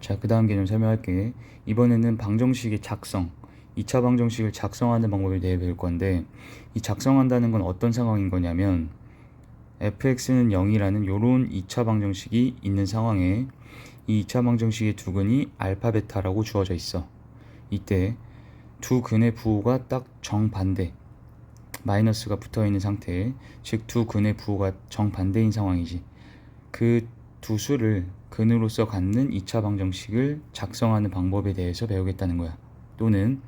자, 그 다음 개념 설명할게. 이번에는 방정식의 작성, 2차 방정식을 작성하는 방법에 대해 배울 건데, 이 작성한다는 건 어떤 상황인 거냐면, fx는 0이라는 요런 2차 방정식이 있는 상황에 이 2차 방정식의 두 근이 알파 베타라고 주어져 있어. 이때 두 근의 부호가 딱 정반대, 마이너스가 붙어 있는 상태에, 즉두 근의 부호가 정반대인 상황이지. 그 두 수를 근으로서 갖는 2차 방정식을 작성하는 방법에 대해서 배우겠다는 거야. 또는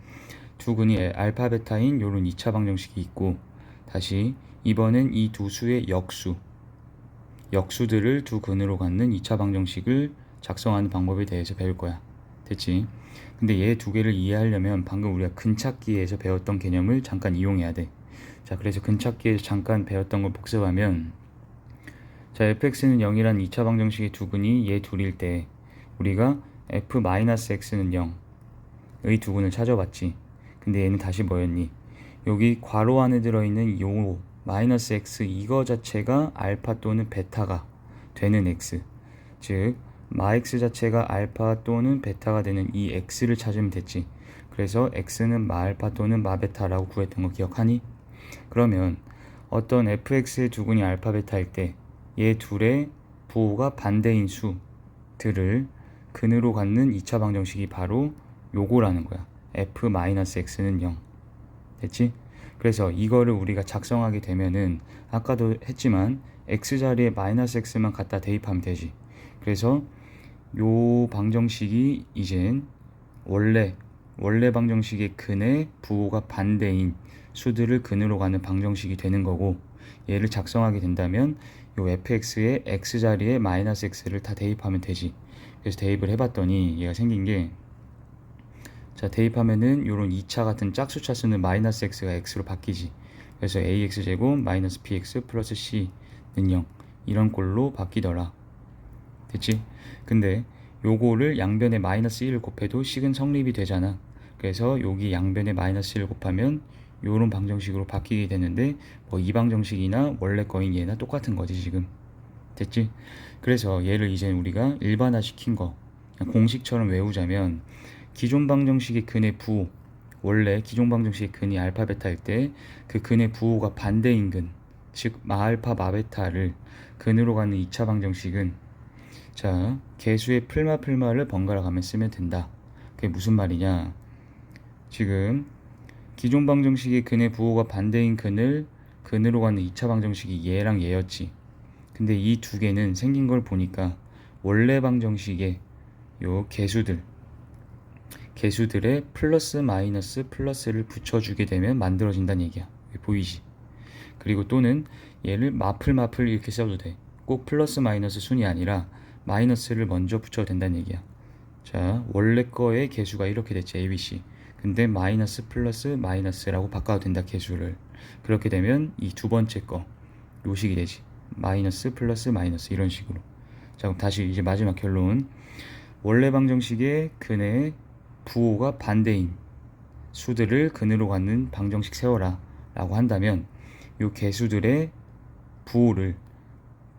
두 근이 알파 베타인 요런 2차 방정식이 있고 다시 이번엔 이 두 수의 역수 역수들을 두 근으로 갖는 2차 방정식을 작성하는 방법에 대해서 배울 거야. 됐지? 근데 얘 두 개를 이해하려면 방금 우리가 근찾기에서 배웠던 개념을 잠깐 이용해야 돼. 자, 그래서 근찾기에서 잠깐 배웠던 걸 복습하면 자, fx는 0이란 2차 방정식의 두 근이 얘 둘일 때 우리가 f-x는 0의 두 근을 찾아봤지. 근데 얘는 다시 뭐였니? 여기 괄호 안에 들어있는 요 마이너스 x 이거 자체가 알파 또는 베타가 되는 x 즉 마x 자체가 알파 또는 베타가 되는 이 x를 찾으면 됐지 그래서 x는 마알파 또는 마베타라고 구했던 거 기억하니? 그러면 어떤 fx의 두 근이 알파 베타일 때 얘 둘의 부호가 반대인 수들을 근으로 갖는 2차 방정식이 바로 요거라는 거야 f-x는 0 됐지? 그래서 이거를 우리가 작성하게 되면은 아까도 했지만 x 자리에 마이너스 x만 갖다 대입하면 되지. 그래서 요 방정식이 이젠 원래 원래 방정식의 근의 부호가 반대인 수들을 근으로 가는 방정식이 되는 거고 얘를 작성하게 된다면 요 fx의 x 자리에 마이너스 x를 다 대입하면 되지. 그래서 대입을 해봤더니 얘가 생긴 게 자 대입하면은 요런 2차 같은 짝수 차수는 마이너스 x가 x로 바뀌지 그래서 ax 제곱 마이너스 bx 플러스 c는 0 이런 꼴로 바뀌더라 됐지? 근데 요거를 양변에 마이너스 1을 곱해도 식은 성립이 되잖아 그래서 여기 양변에 마이너스 1을 곱하면 요런 방정식으로 바뀌게 되는데 뭐 이 방정식이나 원래 거인 얘나 똑같은 거지 지금 됐지? 그래서 얘를 이제 우리가 일반화 시킨 거 공식처럼 외우자면 기존 방정식의 근의 부호 원래 기존 방정식의 근이 알파 베타일 때 그 근의 부호가 반대인 근, 즉 마알파 마베타를 근으로 가는 2차 방정식은 자 개수의 풀마 풀마를 번갈아 가며 쓰면 된다. 그게 무슨 말이냐? 지금 기존 방정식의 근의 부호가 반대인 근을 근으로 가는 2차 방정식이 얘랑 얘였지. 근데 이 두 개는 생긴 걸 보니까 원래 방정식의 요 개수들 개수들의 플러스 마이너스 플러스를 붙여주게 되면 만들어진다는 얘기야. 보이지? 그리고 또는 얘를 마플 마플 이렇게 써도 돼. 꼭 플러스 마이너스 순이 아니라 마이너스를 먼저 붙여도 된다는 얘기야. 자, 원래 거의 개수가 이렇게 됐지, ABC. 근데 마이너스 플러스 마이너스라고 바꿔도 된다, 개수를. 그렇게 되면 이 두 번째 거, 요식이 되지. 마이너스 플러스 마이너스 이런 식으로. 자, 그럼 다시 이제 마지막 결론. 원래 방정식의 근의 부호가 반대인 수들을 근으로 갖는 방정식 세워라 라고 한다면 요 개수들의 부호를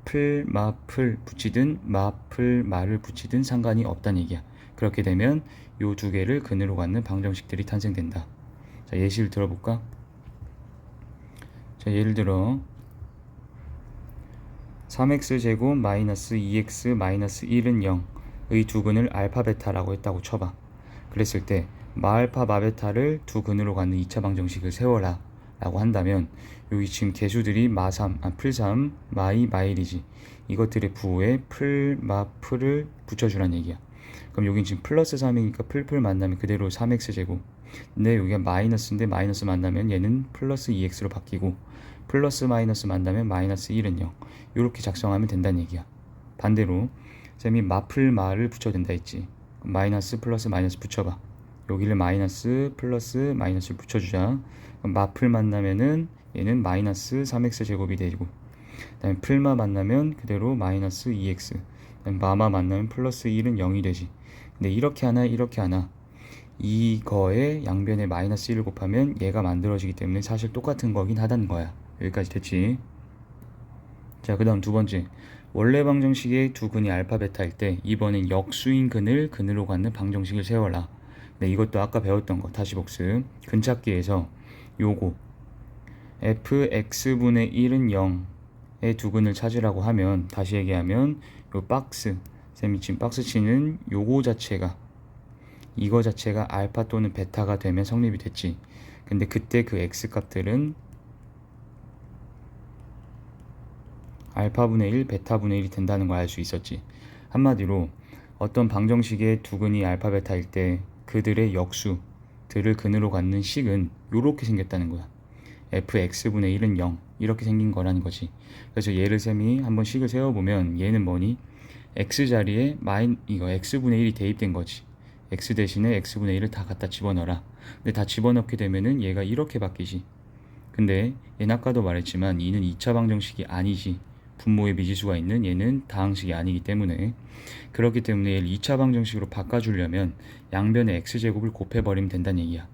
풀, 마, 풀 붙이든 마, 풀, 마를 붙이든 상관이 없다는 얘기야. 그렇게 되면 요 두 개를 근으로 갖는 방정식들이 탄생된다. 자, 예시를 들어볼까? 자, 예를 들어 3x제곱 마이너스 2x 마이너스 1은 0의 두 근을 알파 베타라고 했다고 쳐봐. 그랬을 때 마알파 마베타를 두 근으로 갖는 2차 방정식을 세워라 라고 한다면 여기 지금 개수들이 마3, 아, 풀3, 마이, 마일이지 이것들의 부호에 풀, 마, 풀을 붙여주란 얘기야 그럼 여긴 지금 플러스 3이니까 풀풀 만나면 그대로 3x제곱. 근데 여기가 마이너스인데 마이너스 만나면 얘는 플러스 2x로 바뀌고 플러스 마이너스 만나면 마이너스 1은 0 이렇게 작성하면 된다는 얘기야. 반대로 쌤이 마풀 마를 붙여야 된다 했지. 마이너스 플러스 마이너스 붙여봐. 여기를 마이너스 플러스 마이너스를 붙여주자. 마풀 만나면은 얘는 마이너스 3x 제곱이 되고 그다음에 풀마 만나면 그대로 마이너스 2x 그다음에 마마 만나면 플러스 1은 0이 되지. 근데 이렇게 하나 이렇게 하나. 이거에 양변에 마이너스 1을 곱하면 얘가 만들어지기 때문에 사실 똑같은 거긴 하다는 거야. 여기까지 됐지? 자 그 다음 두 번째. 원래 방정식의 두 근이 알파 베타일 때 이번엔 역수인 근을 근으로 갖는 방정식을 세워라. 네, 이것도 아까 배웠던 거. 다시 복습. 근찾기에서 요거. fx분의 1은 0의 두 근을 찾으라고 하면 다시 얘기하면 요 박스 쌤이 친 박스 치는 요거 자체가 이거 자체가 알파 또는 베타가 되면 성립이 됐지. 근데 그때 그 x 값들은 알파분의 1, 베타분의 1이 된다는 걸 알 수 있었지. 한마디로 어떤 방정식의 두 근이 알파 베타일 때 그들의 역수들을 근으로 갖는 식은 요렇게 생겼다는 거야. fx분의 1은 0 이렇게 생긴 거라는 거지. 그래서 얘를 쌤이 한번 식을 세워보면 얘는 뭐니? x 자리에 마인 이거 x분의 1이 대입된 거지. x 대신에 x분의 1을 다 갖다 집어넣어라. 근데 다 집어넣게 되면은 얘가 이렇게 바뀌지. 근데 얘는 아까도 말했지만 2는 2차 방정식이 아니지. 분모의 미지수가 있는 얘는 다항식이 아니기 때문에 그렇기 때문에 얘를 2차 방정식으로 바꿔주려면 양변의 x제곱을 곱해버리면 된다는 얘기야.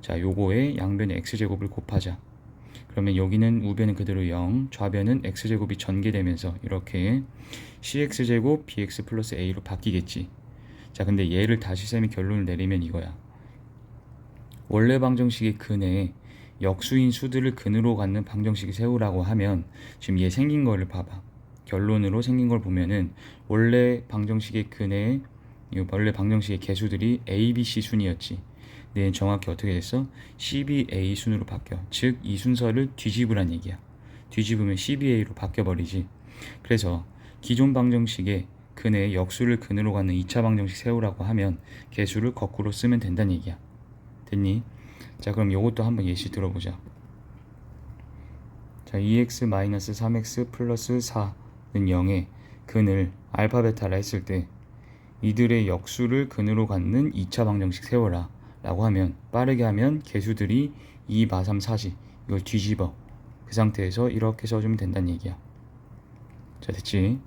자, 요거에 양변의 x제곱을 곱하자. 그러면 여기는 우변은 그대로 0, 좌변은 x제곱이 전개되면서 이렇게 cx제곱 bx 플러스 a로 바뀌겠지. 자, 근데 얘를 다시 쌤이 결론을 내리면 이거야. 원래 방정식의 근에 역수인 수들을 근으로 갖는 방정식을 세우라고 하면 지금 얘 생긴 거를 봐봐. 결론으로 생긴 걸 보면은 원래 방정식의 근에 이 원래 방정식의 개수들이 a, b, c 순이었지. 얘는 정확히 어떻게 됐어? CBA 순으로 바뀌어. 즉 이 순서를 뒤집으란 얘기야. 뒤집으면 CBA로 바뀌어 버리지. 그래서 기존 방정식의 근의 역수를 근으로 갖는 2차 방정식 세우라고 하면 개수를 거꾸로 쓰면 된다는 얘기야. 됐니? 자 그럼 요것도 한번 예시 들어보자. 자 2x-3x 플러스 4는 0에 근을 알파 베타라 했을 때 이들의 역수를 근으로 갖는 2차 방정식 세워라 라고 하면 빠르게 하면 개수들이 2, 4, 3, 4지 이걸 뒤집어 그 상태에서 이렇게 써주면 된다는 얘기야. 자 됐지